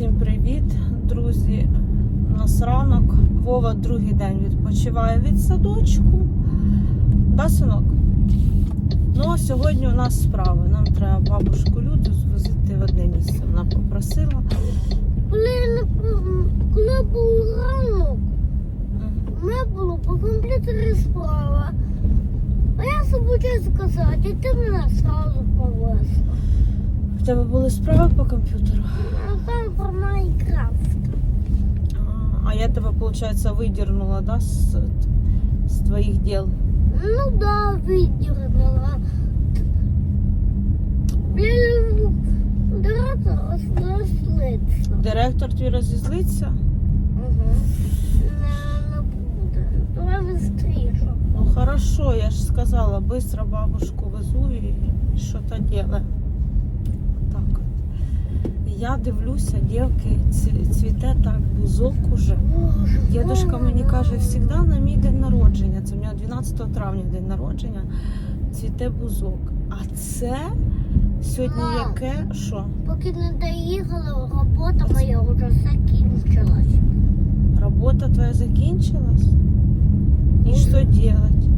Всім привіт, друзі. У нас ранок. Вова другий день відпочиває від садочку. Да, синок? Ну, а сьогодні у нас справи. Нам треба бабушку Люду звозити в одне місце. Вона попросила. Коли, не коли був ранок, у мене було по комп'ютері справа. А я забув сказати, і ти мене сразу повез. В тебе були справи по комп'ютеру? А там про Майнкрафт. А, А я тебе, виходить, видірнула, да, з, з твоїх діл. Ну да, видірнула. Блін, директор розслиться. Директор твій розізлиться? Угу. Не, не буде. Давай быстріше. Ну хорошо, я ж сказала, быстро бабушку везу і що-то делаю. Я дивлюся, дівки, цвіте так бузок уже. Дідушка мені каже, завжди на мій день народження. Це в нього 12 травня день народження. Цвіте бузок. А це сьогодні Мам. яке? Що? Поки не доїхала, робота моя вже закінчилась. Робота твоя закінчилась? І що делать?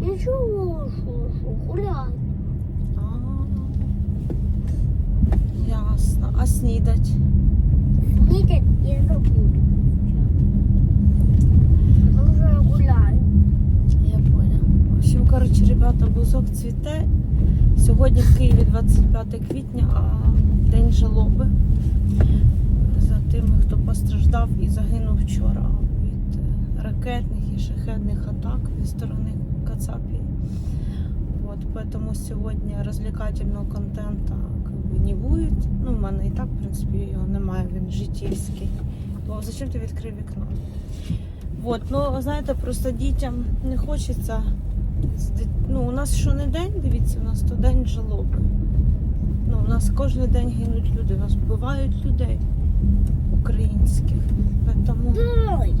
Нічого, що, що, гуляй. А, Ясно. А снідать? Снідять я не буду. Вже гуляю. Я понял. В общем, короче, ребята, бузок цвіте. Сьогодні в Києві 25 квітня, а день жалоби за тими, хто постраждав і загинув вчора від е, ракетних і шахедних атак зі сторони Кацапії. Вот, поэтому сьогодні розвлекательного контента буде. Ну, в мене і так, в принципі, його немає, він життєвський. Бо зачем ти відкрив вікно? Вот, ну знаєте, просто дітям не хочеться. Ну, у нас що не день, дивіться, у нас то день жалоби. Ну, у нас кожен день гинуть люди, у нас вбивають людей українських. Тому Дай.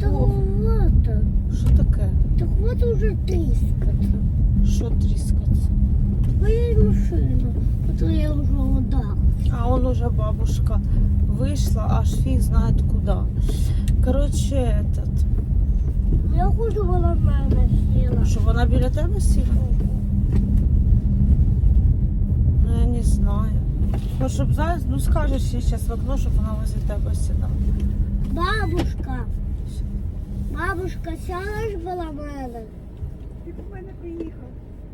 Та хвата. що таке? Та хвата вже тріскати. Що тріскаться? Твоя машина. Ото я вже удар. А он уже бабушка вийшла, аж фіг знає куди. Коротше, этот, Я хочу вона в мене сіла. що вона біля тебе сіла? Ну, я не знаю. Ну, щоб зараз, ну скажеш їй зараз в окно, щоб вона возле тебе сідала. Бабушка. Бабушка, сядеш біля мене? Ти до мене приїхав.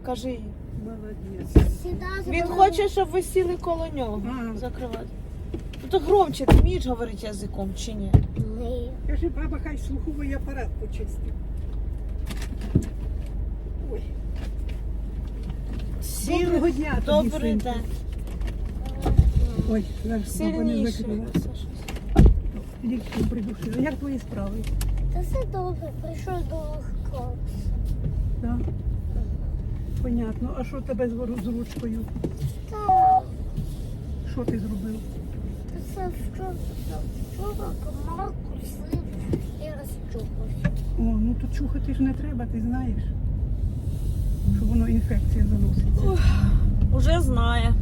Кажи їй. Молодець. Він хоче, щоб ви сіли коло нього. Ага. Закривати. Ну то громче, ти вмієш говорити язиком чи ні? Ні. Кажи, баба, хай слуховий апарат почистив. Ой, доброго дня тобі, Добрий синку. день. Ой, зараз баба не Сильніше. закрила. Щось. Лікарю придушила. Як твої справи? Та все добре, прийшов до класу. Да? Понятно. А що тебе з вору- ручкою? Та Що ти зробив? це вчора, вчора комар кусив і розчухався. О, ну то чухати ж не треба, ти знаєш. Що воно інфекція заноситься. Уже знає.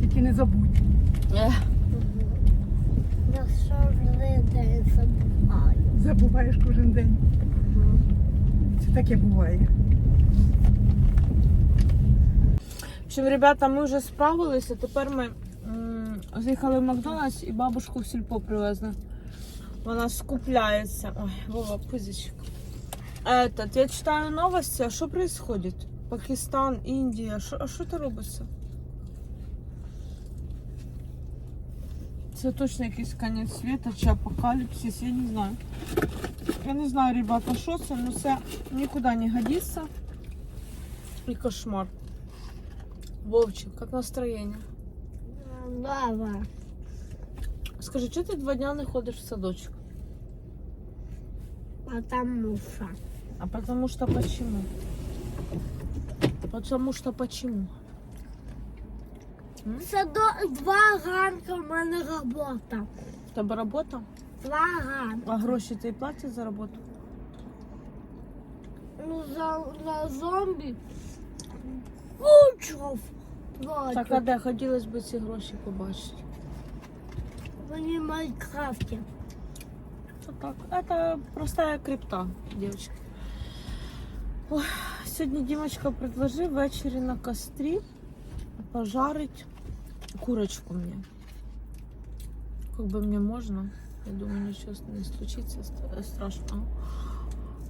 Тільки не забудь. Ех. Я завжди день забуваю. Забуваєш кожен день. Це таке буває. В общем, ребята, ми вже справилися. Тепер ми заїхали в Макдональдс і бабушку в сільпо привезли. Вона скупляється. Ой, Вова, пизичка. Этот, я читаю новости, а що происходит? Пакистан, Індія, а що це робиться? Це точно якийсь кінець світу чи апокаліпсис, я не знаю. Я не знаю, ребята, що це, але це нікуди не годиться. І кошмар. Вовчик, как настроение? Баба. Скажи, что ты два дня не ходишь в садочек? Потому що. А потому что почему? Потому что почему? Це до два ранки в мене робота. В тебе робота? Два ранки. А гроші ти платять за роботу? Ну, за, на зомбі. Кучов Так, а де хотілося б ці гроші побачити. Вони в Майнкрафті. Это так, это простая крипта, девочки. Ой, сьогодні Дімочка предложив ввечері на кострі пожарить курочку мне. Как бы мне можно. Я думаю, ничего не случится ст- страшного.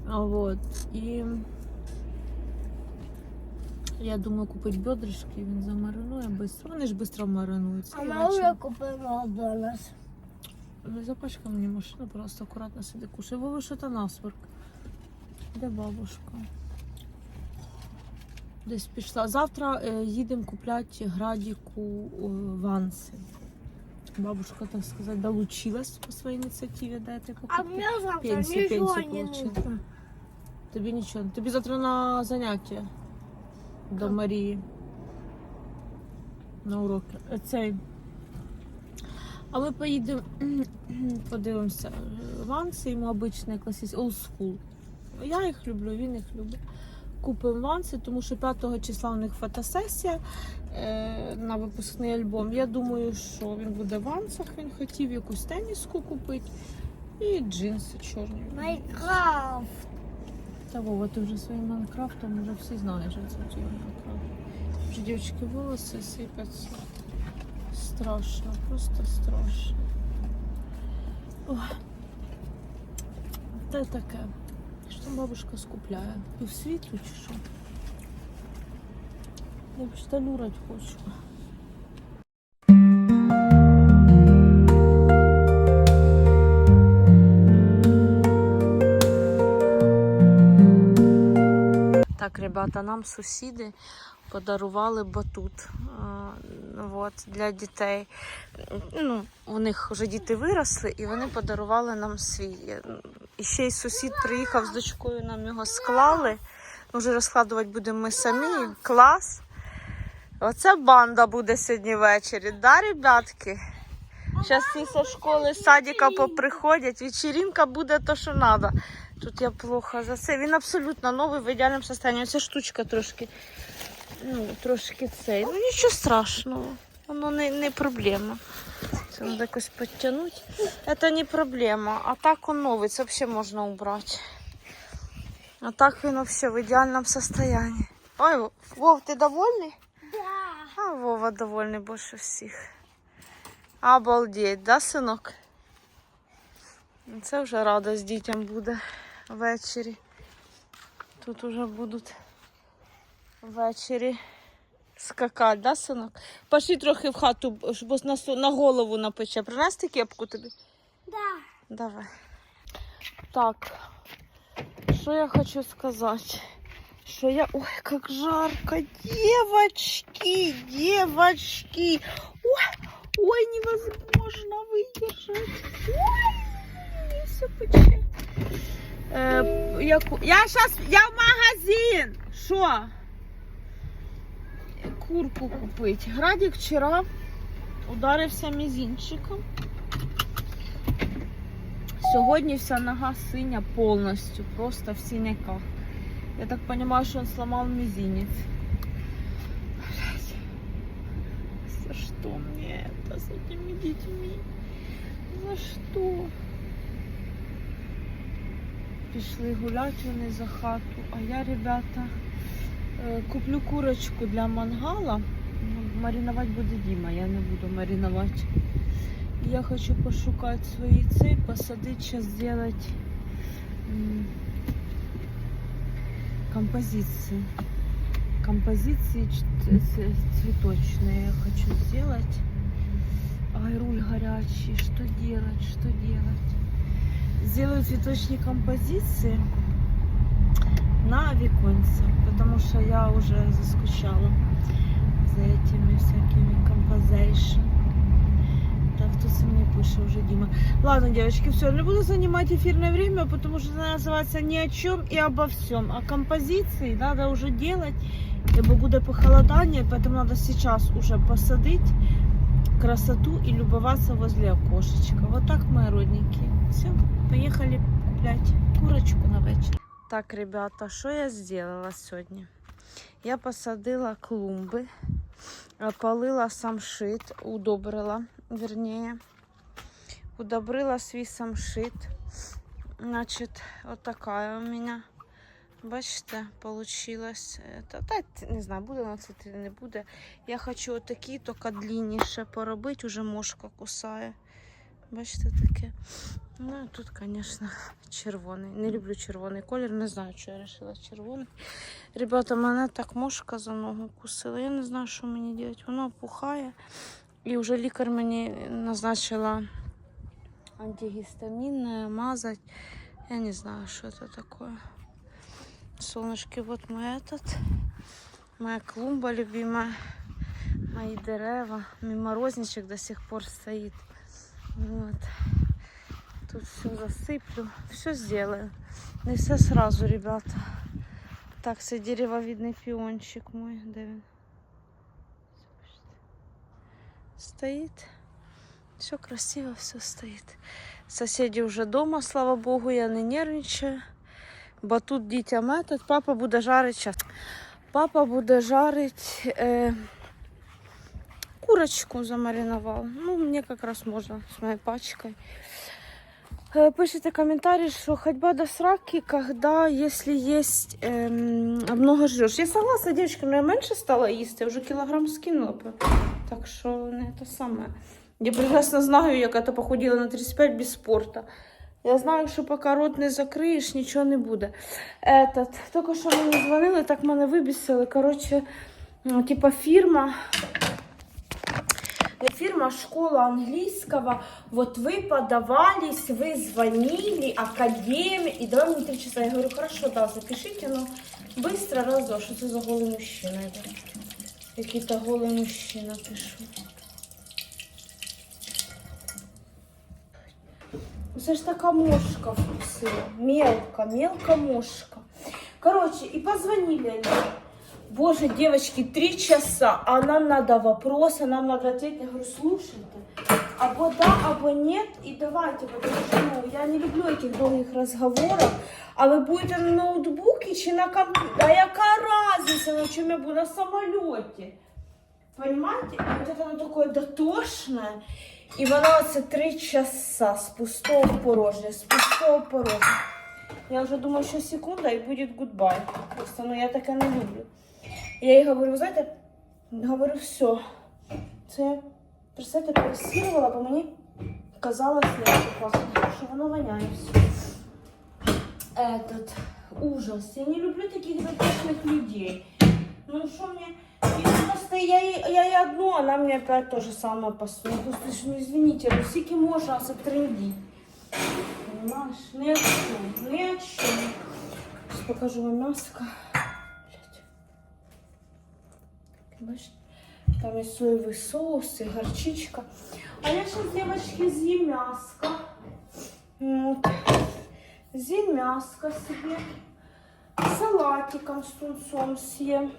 А вот. И я думаю, купить бедрышки, він замаринує быстро. Вони ж быстро маринуються. А І ми ввечері- вже купила до нас. Ну, запачкай мені машину, просто акуратно сиди кушай. Вова, що то насморк. Де бабушка? Десь пішла. Завтра е, їдемо купляти градіку е, ванси. Бабушка, так сказати, долучилась по своїй ініціативі дати А покупки. мені завтра Пенсію, нічого пенсію не получила. нужно. Тобі нічого. Тобі завтра на заняття до Марії. На уроки. Цей. А ми поїдемо, подивимося. Ванси йому обичний класичний old school. Я їх люблю, він їх любить. Купимо ванси, тому що 5 числа у них фотосесія е, на випускний альбом. Я думаю, що він буде в вансах, він хотів якусь теніску купити і джинси чорні. Майнкрафт. Та Вова, ти вже своїм Майнкрафтом вже всі знаєш, що це у тебе Майнкрафт. Вже дівчатки волоси сипляться. Страшно, просто страшно. Ой. Та й таке. Що там бабушка скупляє? Півсвіту чи що? Я б шталюрать хочу. Так, ребята, нам сусіди подарували батут а, от, для дітей. Ну, у них вже діти виросли і вони подарували нам свій. І ще й сусід приїхав з дочкою, нам його склали. Вже розкладувати будемо ми самі. Клас. Оце банда буде сьогодні ввечері, да, ребятки? Зараз всі зі школи, з садика поприходять. Вечеринка буде то, що треба. Тут я плохо за це. Він абсолютно новий в ідеальному стані. Ця штучка трошки, ну, трошки цей. Ну нічого страшного. Воно не, не проблема. Це треба якось підтягнути. Це не проблема. А так он новий, це взагалі можна убрати. А так він взагалі в ідеальному стані. Ой, Вов, ти довольний? Да. А Вова довольний більше всіх. Обалдеть, да, синок? Це вже радость дітям буде ввечері. Тут уже будуть ввечері скакати, да, синок? Пошли трохи в хату, щоб на, на голову напече. Принести кепку тобі? Да. Давай. Так, что я хочу сказать? Что я... Ой, как жарко. Девочки, девочки. Ой, ой невозможно выдержать. Ой, все пече. Е, я, сейчас, я в магазин. Що? Курку купить. Градик вчора ударився мізинчиком. Сьогодні вся нога синя повністю, просто в синяках. Я так понимаю, что он сломал мизинец. За что мне это с этими детьми? За что? Пішли гуляти вони за хату, а я, ребята, е, куплю курочку для мангала. Ну, Маринувати буде Діма, я не буду маринувати. Я хочу пошукати свої цей, посадити, сейчас сделать м, композиции. Композиции цветочные я хочу сделать. Ай, руль горячий, что делать, что делать? Сделаю цветочные композиции на виконце, потому что я уже заскучала за этими всякими композейшн. Так, кто со мне пишет уже, Дима. Ладно, девочки, все, не буду занимать эфирное время, потому что она называется ни о чем и обо всем. А композиции надо уже делать, ибо будет похолодание, поэтому надо сейчас уже посадить красоту и любоваться возле окошечка. Вот так, мои родненькие. Все, поехали куплять курочку на вечер. Так, ребята, что я сделала сегодня? Я посадила клумби Полила самшит, удобрила, вернее. Удобрила свій самшит. Значит, вот такая у меня. Бачите, получилось. Та, та, не знаю, буде вона це чи не буде. Я хочу отакі, тільки длинніше поробити, уже мошка кусає. Бачите, таке. Ну, і тут, звісно, червоний. Не люблю червоний колір, не знаю, що я вирішила червоний. Ребята, мене так мошка за ногу кусила. Я не знаю, що мені робити. Воно опухає. І вже лікар мені назначила антигистаминное мазать. Я не знаю, что это такое. Солнышки, вот мой этот. Моя клумба любимая. Мои дерева. Миморозничек до сих пор стоит. Вот. Тут все засыплю. Все сделаю. Не все сразу, ребята. Так, це деревовидный пиончик мой. Де він? Стоит. Все красиво, все стоит. Соседи уже дома, слава богу, я не нервничаю. Бо тут дітям этот, папа буде жарити щас. Папа буде жарити е, курочку замаринував. Ну, мені якраз можна з моєю пачкою. Э, Пишите комментарий, что ходьба до сраки, когда, если есть эм, много жрешь. Я согласна, девочка, но я меньше стала їсти, я вже кілограм скинула. Так що не те саме. Я прекрасно знаю, як я похуділа на 35 без спорту. Я знаю, що поки рот не закриєш, нічого не буде. Этот, тільки що мені дзвонили, так мене вибісили. Коротше, ну, типа фірма. Не фирма, а школа английского. Вот вы подавались, вы звонили, академия. И давай мне три часа. Я говорю, хорошо, да, запишите, но быстро разок. Что это за голый мужчина? Это какие-то голый мужчина пишу. Це ж така мошка вкусила. Мелко, мелко мошка. Короче, и позвонили они. Боже, девочки, три часа, а нам надо вопрос, а нам надо ответить. Я говорю, слушайте, або да, або нет, и давайте, потому что ну, я не люблю этих долгих разговоров. А ви будете на ноутбуке чи на компьютере? А яка разница, на чем я буду? На самолете. Понимаете? И вот это оно такое дотошное. І вона оце три часа з пустого в порожнє, з пустого в порожнє. Я вже думаю, що секунда і буде гудбай. Просто ну я таке не люблю. Я їй говорю, ви знаєте, говорю, все. Це представте, пресірувала, бо мені казалось, що воно воняє все. Этот ужас. Я не люблю таких дотошных людей. Ну что мне... И просто я, ей- я ей одну, она мне опять то же самое посует. Ну, слушай, ну извините, ну скільки можно затрендить? Понимаешь? Ни о чем, ни о чем. Сейчас покажу вам мяско. Бачите? Там есть соевый соус и горчичка. А я сейчас, девочки, съем мяско. Вот. Съем мяско себе. Салатиком с тунцом съем.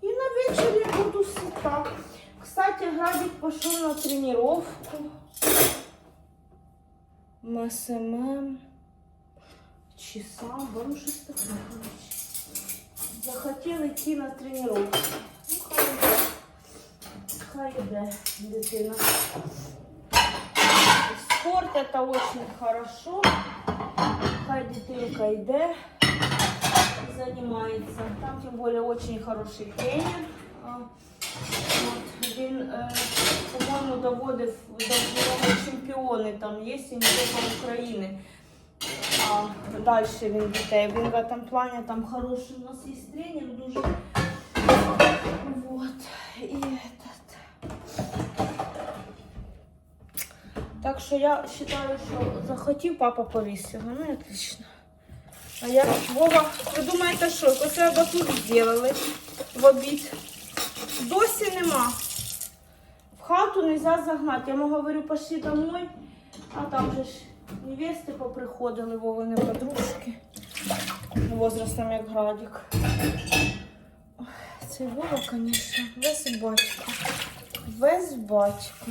И на вечер я буду сыта. Кстати, Градик пошел на тренировку. МСММ. Часам. Вам щось таке, короче. Захотел идти на тренировку. Ну, хай йде. Хай йде, дитина. Спорт это очень хорошо. Хай дитинка йде занимается. Там тем более очень хороший тренер. А, От, він, е, по-моєму, доводив до нього чемпіони там є, і не тільки України. А далі він дітей. Він в этом плані там хороший у нас є тренер, дуже. Вот. І Так що я вважаю, що захотів, папа повісив. Ну, отлично. А я, Вова, ви думаєте, що? Оце батут зробили в обід. Досі нема. В хату не можна загнати. Я йому говорю, пошли домой. А там же ж невести поприходили, Вовини подружки. Возрастом як градик. Цей Вова, звісно, весь батько. Весь батько.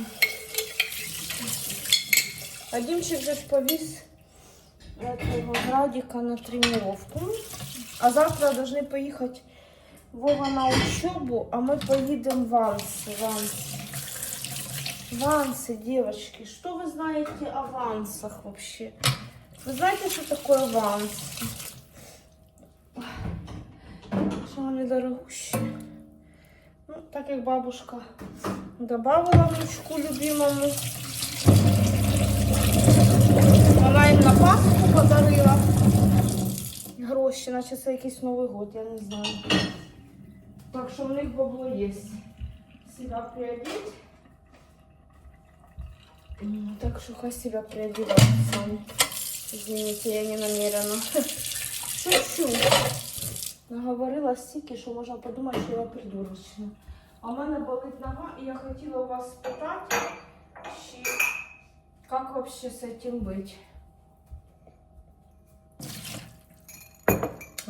А Дімчик же ж повіз этого Градика на тренировку. А завтра должны поехать Вова на учебу, а мы поедем в Ансы. В Ансы, в Ансы, девочки. Что вы знаете о Вансах вообще? Вы знаете, что такое Ванс? Что они дорогущие. Ну, так як бабушка добавила внучку любимому. Пасху подарила гроші, наче це якийсь Новий год, я не знаю. Так що в них бабло є. Себя приодеть. Так что хай себя приодевают сами. Извините, я не намерена. Шучу. Наговорила стільки, що можна подумати, що я придурочна. А в мене болить нога, і я хотіла у вас спитати, чи як вообще з цим бути.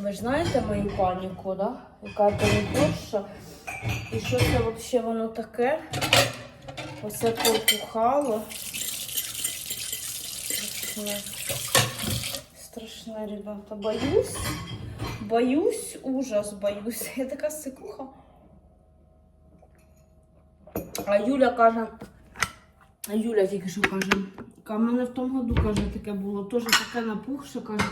Ви ж знаєте мою паніку, да? Яка перша. І що це взагалі воно таке? Оце попухало. Страшне. Страшне, ребята. Боюсь. Боюсь, ужас, боюсь. Я така сикуха. А Юля каже, а Юля тільки що каже, «Ка, в мене в тому году, каже, таке було, теж таке напухше, каже.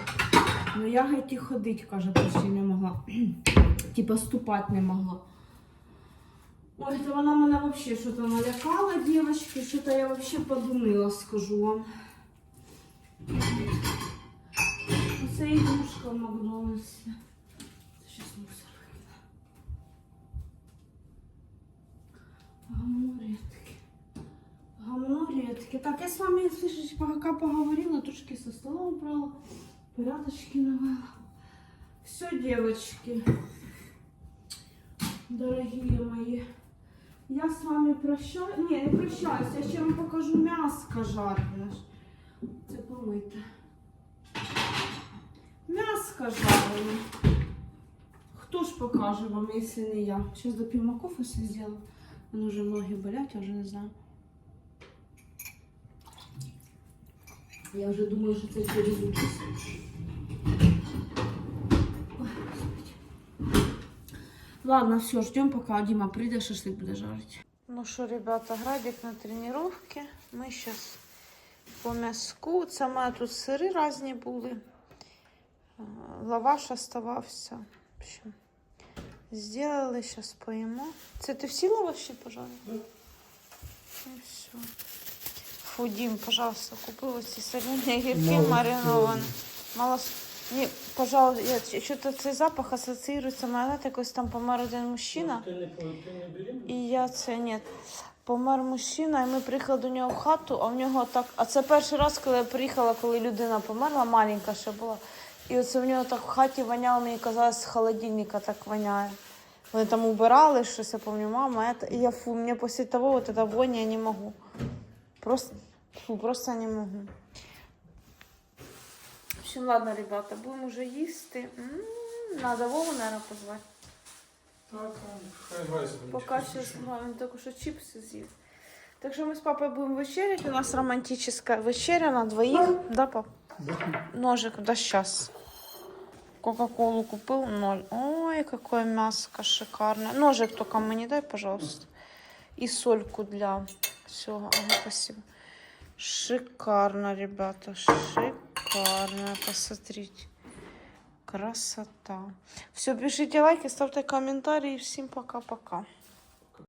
Ну я геть і ходити, каже, почти не могла. Типа ступати не могла. Ой, то вона мене вообще щось налякала, дівчатки, що-то я вообще подумала, скажу вам. Оце ігрушка в Макдональдсі. Гамно редки. Гамно редки. Так, я с вами, слышите, пока поговорила, трошки со стола убрала, порядочки навела. Все, девочки, дорогие мои, я с вами прощаюсь. Не, не прощаюсь, я ще вам покажу м'яско жарене. Це помийте. М'яско жарене. Хто ж покаже вам, якщо не я? Сейчас доп'ємо кофе все зробила. Воно вже ноги болять, я вже не знаю. Я вже думаю, що це через Господи. Ладно, все, ждем, пока Дима прийде, шашлик буде жарить. Ну що, ребята, градик на тренировке. Ми зараз по м'язку. Це мене тут сири різні були. Лаваш оставався. В общем, сделали, зараз поїмо. Це ти всі лаваші пожарив? Да. І все. Фу, Дім, пожалуйста, купив ось ці солені огірки мариновані. Мало... Ні, пожалуйста, я, що-то цей запах асоціюється, мене якось там помер один мужчина. Ти не, ти не? І я це ні. Помер мужчина, і ми приїхали до нього в хату, а в нього так. А це перший раз, коли я приїхала, коли людина померла, маленька ще була. І оце в нього так в хаті воняло, мені казалось, з холодильника так воняє. Вони там убирали щось, я пам'ятаю, мама, это. і я фу, мені після того вот это вонь я не можу. Просто, фу, просто не можу. В общем, ладно, ребята, будемо вже їсти. М, Надо Вову, наверное, позвати. Так, що що. він тільки що чіпси з'їв. Так що ми з папою будемо вечеряти. У нас романтична вечеря на двоїх. Да, пап? Ножик, да сейчас. Кока-колу купил, ноль. Ой, какое мяско шикарное. Ножик только мне дай, пожалуйста. И сольку для всего. Ага, спасибо. Шикарно, ребята, шикарно. Посмотрите. Красота. Все, пишите лайки, ставьте комментарии. Всем пока-пока.